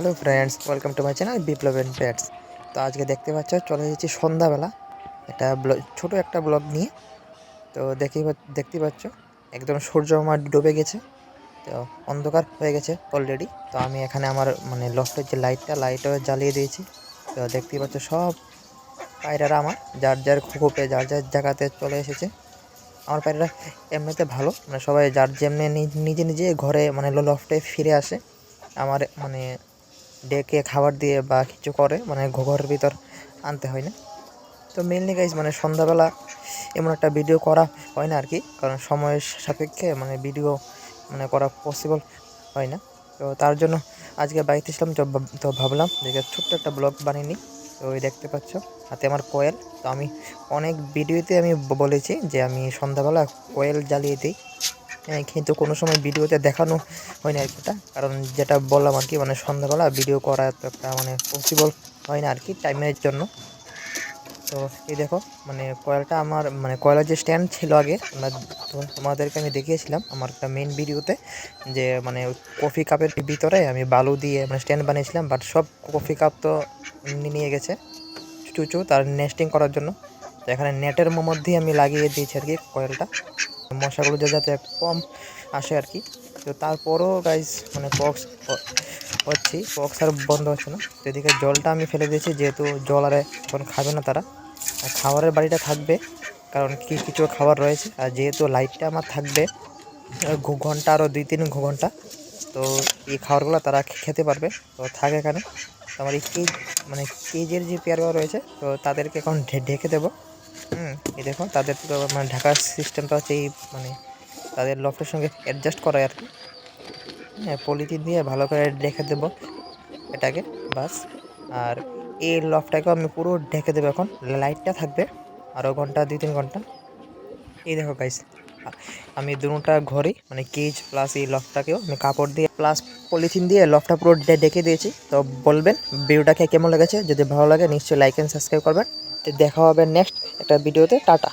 Hello friends, welcome to my channel Biplab and pets তো আজকে দেখতে পাচ্ছ, চলে এসেছি সন্ধ্যাবেলা, একটা ছোট একটা ব্লগ নিয়ে। তো দেখি দেখতে পাচ্ছ, একদম সূর্য আমার ডুবে গেছে, তো অন্ধকার হয়ে গেছে অলরেডি তো আমি এখানে আমার মানে লফটের যে লাইটটা লাইটও জ্বালিয়ে দিয়েছি। তো দেখতেই পাচ্ছ, সব পায়রারা আমার, যার যার খোপে, যার যার জায়গাতে চলে এসেছে। আমার পায়রারা এমনিতে ভালো মানে সবাই যার যেমনি নিজে নিজে ঘরে মানে লফটে ফিরে আসে। আমার মানে ডেকে খাবার দিয়ে বা কিছু করে মানে ঘরের ভিতর আনতে হয় না। তো মেনলি গাইজ মানে সন্ধ্যাবেলা এমন একটা ভিডিও করা হয় না আর কি, কারণ সময়ের সাপেক্ষে মানে ভিডিও মানে করা পসিবল হয় না। তো তার জন্য আজকে বাড়িতে ছিলাম, তো ভাবলাম যে ছোট্ট একটা ব্লগ বানিয়ে নিই। তো ওই দেখতে পাচ্ছ, হাতে আমার কোয়েল তো আমি অনেক ভিডিওতে আমি বলেছি যে আমি সন্ধ্যাবেলা কোয়েল জ্বালিয়ে দিই। কিন্তু কোনো সময় ভিডিওতে দেখানো হয় না আর কি এটা কারণ যেটা বললাম আর কি মানে সন্ধ্যাবেলা ভিডিও করা একটা মানে পসিবল হয় না আর কি টাইমের জন্য। তো এই দেখো মানে কয়লাটা আমার মানে কয়লার যে স্ট্যান্ড ছিল আগে, আমরা তোমাদেরকে আমি দেখিয়েছিলাম আমার একটা মেন ভিডিওতে যে মানে কফি কাপের ভিতরে আমি বালু দিয়ে মানে স্ট্যান্ড বানিয়েছিলাম বাট সব কফি কাপ তো নিয়ে গেছে, চুচু, তার নেস্টিং করার জন্য। তো এখানে নেটের মধ্যেই আমি লাগিয়ে দিয়েছি আর কি কয়েলটা। মশাগুলো যা যাতে কম আসে আর কি। তো তারপরও গাইজ মানে পক্স হচ্ছি পক্স আর বন্ধ হচ্ছে না। তো এদিকে জলটা আমি ফেলে দিয়েছি, যেহেতু জল আর এখন খাবে না তারা। খাবারের বাড়িটা থাকবে, কারণ কি, কিছু খাবার রয়েছে। আর যেহেতু লাইটটা আমার থাকবে ঘণ্টা আরও দুই তিন ঘু- ঘণ্টা, তো এই খাবারগুলো তারা খেতে পারবে। তো থাকে এখানে। আমার এই কেজ মানে কেজের যে পেয়ারগুলো রয়েছে, তো তাদেরকে এখন ঢেকে দেবো। হুম, এই দেখো, তাদের তো মানে ঢাকার সিস্টেমটা হচ্ছে এই মানে তাদের লফটের সঙ্গে অ্যাডজাস্ট করা আর কি। হ্যাঁ পলিথিন দিয়ে ভালো করে রেখে দেবো এটাকে, বাস। আর এই লফটাকেও আমি পুরো ঢেকে দেবো এখন। লাইটটা থাকবে আরও ঘণ্টা, দুই তিন ঘণ্টা। এই দেখো গাইস আমি দুটা ঘরে মানে কেজ প্লাস এই লফটাকেও আমি কাপড় দিয়ে প্লাস পলিথিন দিয়ে লফটা পুরো ডেকে দিয়েছি। তো বলবেন ভিডিওটাকে কেমন লেগেছে? যদি ভালো লাগে, নিশ্চয়ই লাইক অ্যান্ড সাবস্ক্রাইব করবেন। দেখা হবে নেক্সট একটা ভিডিওতে টাটা।